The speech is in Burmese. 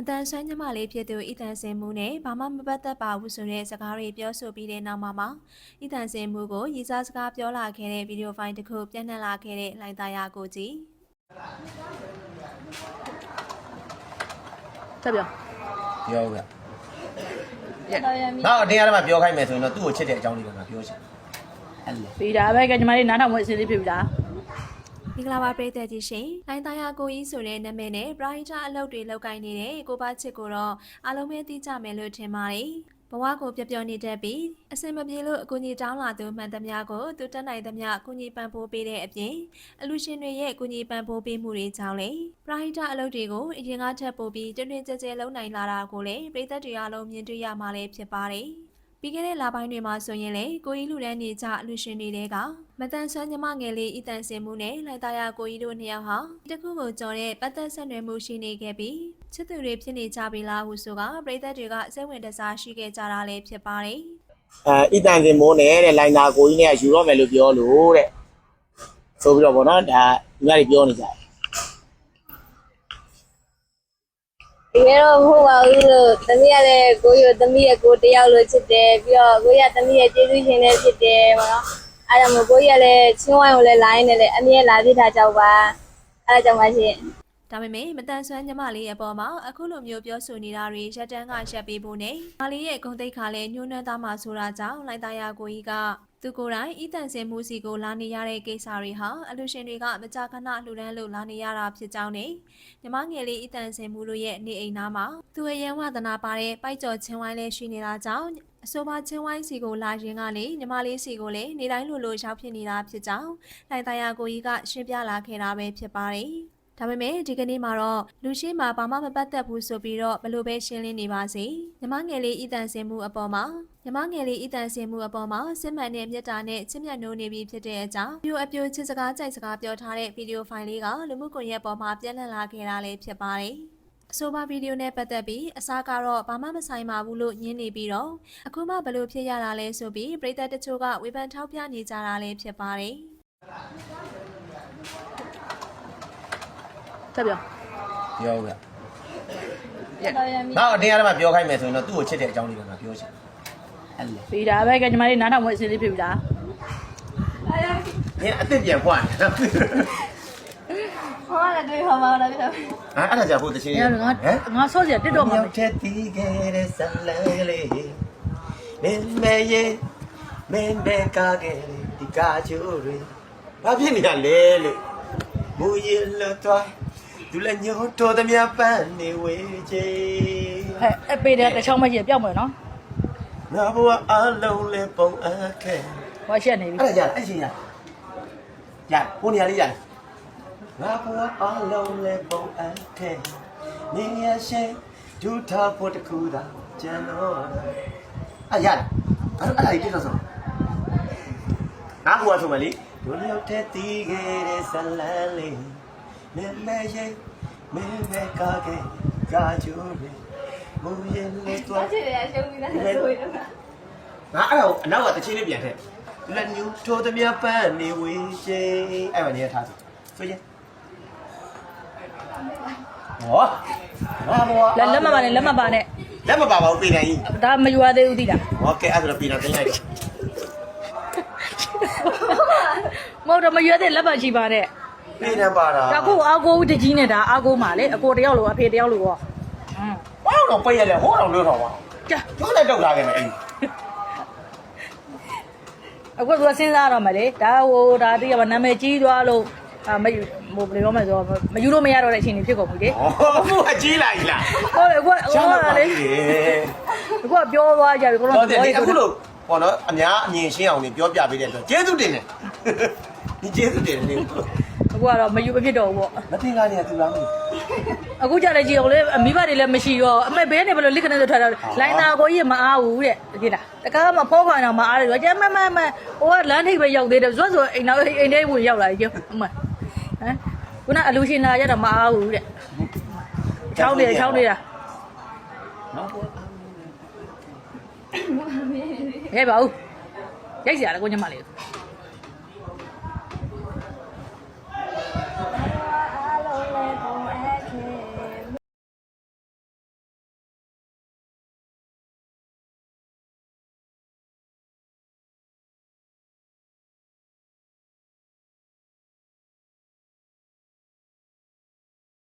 မတန်ဆွမ်းညမလေးဖြစ်သူအီတန်စင်မူနဲ့ဘာမှမပတ်သက်ပါဘူးဆိုတဲ့စကားတွေပြောဆိုပြီးတဲ့နောက်မှာမှအီတန်စင်မူကိုရည်စားစကားပြောလာခဲ့တဲ့ဗီဒီယိုဖိုင်တစ်ခုပြန့်နှံ့လာခဲ့တဲ့လိုင်သားရကိုကြည့်ဆက်ပြောပြောဗျတော်ရမီနောက်အတင်းအဓမ္မပြောခိုင်းမယ်ဆိုရင်တော့သူ့ကိုချစ်တဲ့အကြောင်းလေးကငါပြောချင်တယ်အဲ့လေပြီးတာပဲကညီမလေးနားထောင်ဝင်အစီအစဉ်ဖြစ်ပြီလား မင်္ဂလာပါပရိသတ်ကြီးရှင်လိုင်သားရကိုကြီးဆိုတဲ့နာမည်နဲ့ပရိုင်တာအလုပ်တွေလုပ်ကိုင်နေတဲ့ကိုပါချစ်ကိုတော့အားလုံးပဲသိကြမယ်လို့ထင်ပါတယ်ဘဝကိုပြပြနေတတ်ပြီးအစင်မပြေလို့အကူအညီတောင်းလာသူမှန်သမျှကိုသူတက်နိုင်သမျှအကူအညီပံ့ပိုးပေးတဲ့အပြင်အလူရှင်တွေရဲ့အကူအညီပံ့ပိုးပေးမှုတွေကြောင့်လေပရိုင်တာအလုပ်တွေကိုအရင်ကထပ်ပို့ပြီးတွင်တွင်ကြဲကြဲလုပ်နိုင်လာတာကိုလည်းပရိသတ်တွေအားလုံးမြင်တွေ့ရမှာလည်းဖြစ်ပါတယ် ပြီးခဲ့တဲ့လပိုင်းတွေမှာဆိုရင်လေကိုကြီးလူတန်းနေကြအလူရှင်တွေကမတန်ဆွမ်းညမငယ်လေးအီတန်စင်မှုနဲ့လိုက်သားရကိုကြီးတို့နှစ်ယောက်ဟာတခုကိုကြော်တဲ့ပတ်သက်ဆက်နွယ်မှုရှိနေခဲ့ပြီးချစ်သူတွေဖြစ်နေကြပြီလားဟုဆိုကပရိသတ်တွေကစိတ်ဝင်တစားရှိခဲ့ကြတာလည်းဖြစ်ပါတယ်အဲအီတန်စင်မိုးနဲ့တဲ့လိုင်နာကိုကြီးနဲ့ယူတော့မယ်လို့ပြောလို့တဲ့ဆိုပြီးတော့ဗောနော်ဒါညီမတွေပြောနေကြတယ် တကယ်တော့မဟုတ်ပါဘူးလို့သမီးရတဲ့ကိုရသမီးရဲ့ကိုတယောက်လို့ချစ်တယ်ပြီးတော့ကိုရသမီးရဲ့ကျေးဇူးရှင်လည်းဖြစ်တယ်ပေါ့နော်အဲဒါမို့ကိုရလည်းချင်းဝိုင်းကိုလည်းလိုင်းနေလေအမြဲလာပြထားကြပါအဲဒါကြောင့်ပါရှင်ဒါပေမဲ့မတန်ဆွမ်းညမလေးရဲ့အပေါ်မှာအခုလိုမျိုးပြောဆိုနေတာတွေရက်တန်းကရက်ပေးဖို့နဲ့မလေးရဲ့ဂုံတိတ်ခါလည်းညှိုးနှွမ်းသားမှဆိုတာကြောင့်လိုက်သားရကိုကြီးက သူကိုယ်တိုင်ဤတန်စင်မှုစီကိုလာနေရတဲ့ကိစ္စတွေဟာအလူရှင်တွေကမကြာခဏလှူဒန်းလို့လာနေရတာဖြစ်ကြောင်းနဲ့ညီမငယ်လေးဤတန်စင်မှုတို့ရဲ့နေအိမ်သားမှာသူရဲ့ရန်ဝဒနာပါတဲ့ပိုက်ကြော်ချင်းဝိုင်းလေးရှိနေတာကြောင့်အဆိုပါချင်းဝိုင်းစီကိုလာရင်ကနေညီမလေးစီကိုလည်းနေတိုင်းလိုလိုရောက်ဖြစ်နေတာဖြစ်ကြောင်းလိုက်သားရကိုကြီးကရှင်းပြလာခဲ့တာပဲဖြစ်ပါတယ်။ ဒါပေမဲ့ဒီကနေ့မှာတော့လူရှိမှာဘာမှမပတ်သက်ဘူးဆိုပြီးတော့ဘလို့ပဲရှင်းလင်းနေပါစေ။ညီမငယ်လေးဤတန်စင်မှုအပေါ်မှာညီမငယ်လေးဤတန်စင်မှုအပေါ်မှာစစ်မှန်တဲ့မြတ်တာနဲ့ချစ်မြတ်နိုးနေပြီဖြစ်တဲ့အကြောင်းပြိုအပြိုချစ်စကားကြိုက်စကားပြောထားတဲ့ဗီဒီယိုဖိုင်လေးကလူမှုကွန်ရက်ပေါ်မှာပြန့်နှံ့လာခဲ့တာလည်းဖြစ်ပါတယ်။အဆိုပါဗီဒီယိုနဲ့ပတ်သက်ပြီးအစားကတော့ဘာမှမဆိုင်ပါဘူးလို့ညင်းနေပြီးတော့အခုမှဘလို့ဖြစ်ရတာလဲဆိုပြီးပြည်သက်တချို့ကဝေဖန်ထောက်ပြနေကြတာလည်းဖြစ်ပါတယ်။ ဆက်ပြောပြောဗျတော်ရမီနောက်အတင်းအဓမ္မပြောခိုင်းမယ်ဆိုရင်တော့သူ့ကိုချစ်တဲ့အကြောင်းလေးကငါပြောချင်တယ်အဲ့လေပြီးတာပဲကညီမလေးနားထောင်ဝင်အစီအစဉ်ဖြစ်ပြီလားနင်အစ်စ်ပြန်ဖွာနေနော်ဟောလည်းတွေ့ဟောမှာလားပြတော့ဟာအဲ့ဒါကြောင့်ဟိုတချင်းငါငါငါဆော့စရာတစ်တော့မှာမြောက်တဲ့တီးခဲ့တဲ့ဇလန်ကလေးမင်းမဲရဲ့မင်းမဲကားခဲ့ဒီကားချိုးတွေဘာဖြစ်နေတာလဲလို့မူရလွတ်သွား သူလည်းညို့တော်သမျှပန်းနေဝေးချေဟဲ့အပေးတဲ့တစ်ချောင်းမရှိပြောက်မယ်နော်ငါဘဝအလုံးလေးပုံအခက်ဟောရှက်နေပြီအဲ့ဒါရအဲ့ရှင်ရရဟိုနေရာလေးရငါဘဝအလုံးလေးပုံအခက်နေရရှိဒူထားဖို့တခုသာကျန်တော့အဲ့ရအဲ့အဲ့ဒါကြီးတော့ဆိုငါဘဝဆိုမလေးဒုလျောက်တဲ့တီးခဲ့တဲ့ဇလန်လေး မင်းမဲရဲ့မင်းမဲကားခဲ့ကားချိုးတွေမူရင်လေးတော့ချစ်ရရှုံးပြီးသားဆိုရင်တော့ငါအဲ့ဒါကိုအနောက်ကတချင်းလေးပြန်ထည့်လက်ညူထိုးသမျှပန်းနေဝေးချင်းအဲ့မှာနေရာထားဆိုဆိုရင်ဟောငါဘောလက်လက်မပါနဲ့လက်မပါနဲ့လက်မပါပါဘူးပြည်နိုင်ကြီးဒါမယူရသေးဘူးသိလားဟောကဲအဲ့ဒါတော့ပြည်နိုင်တင်လိုက်တယ်မဟုတ်တော့မယူရသေးလက်ပါရှိပါနဲ့ ပြည်နိုင်ပါတာဒါကိုအာကိုတကြီးနဲ့ဒါအာကိုမှာလေအကိုတယောက်လို့အဖေတယောက်လို့ပေါ့ဟမ်ဘောင်းတော့ပိတ်ရလေဟောတော့လွတ်တော့ပါကြာကျိုးလည်းတော့လာခဲ့မယ်အေးအခုကစဉ်းစားတော့မယ်လေဒါဟိုဒါတိရပါနာမည်ကြီးသွားလို့အာမယူဟိုဘယ်လိုပြောမလဲဆိုတော့မယူလို့မရတော့တဲ့အချိန်တွေဖြစ်ကုန်ပြီလေဟောဘုအကြီးလာကြီးလားဟုတ်တယ်အခုကကျောဟိုင်းကပါလေလေအခုကပြောသွားကြပြီကိုတော့တော့ဒီအခုလို့ဟောနော်အများအမြင်ရှင်းအောင်နေပြောပြပေးတဲ့အတွက်ကျေးဇူးတင်တယ်ဒီကျေးဇူးတင်တယ်နေ အခုကတော့မယူမဖြစ်တော့ဘူးပေါ့မတင်ကားနေသူလားမသိအခုကြလည်းကြည့်အောင်လေမိဘတွေလည်းမရှိရောအမေဘဲနေဘယ်လိုလိခနဲ့ဆိုထားတာလိုင်းနာကိုကြီးမအားဘူးတဲ့တကယ်လားတကားမဖောခွာတော့မအားတယ်ကျမမမဟိုကလမ်းထိပ်ပဲရောက်သေးတယ်ဇွတ်ဆိုအိမ်နောက်အိမ်ထဲဝင်ရောက်လာကြအမဟမ်ခုနအလူရှင်လာရတော့မအားဘူးတဲ့ချောင်းနေချောင်းနေတာနော်ဟဲ့ပါဦးရိုက်စရာလေကိုညမလေးဟ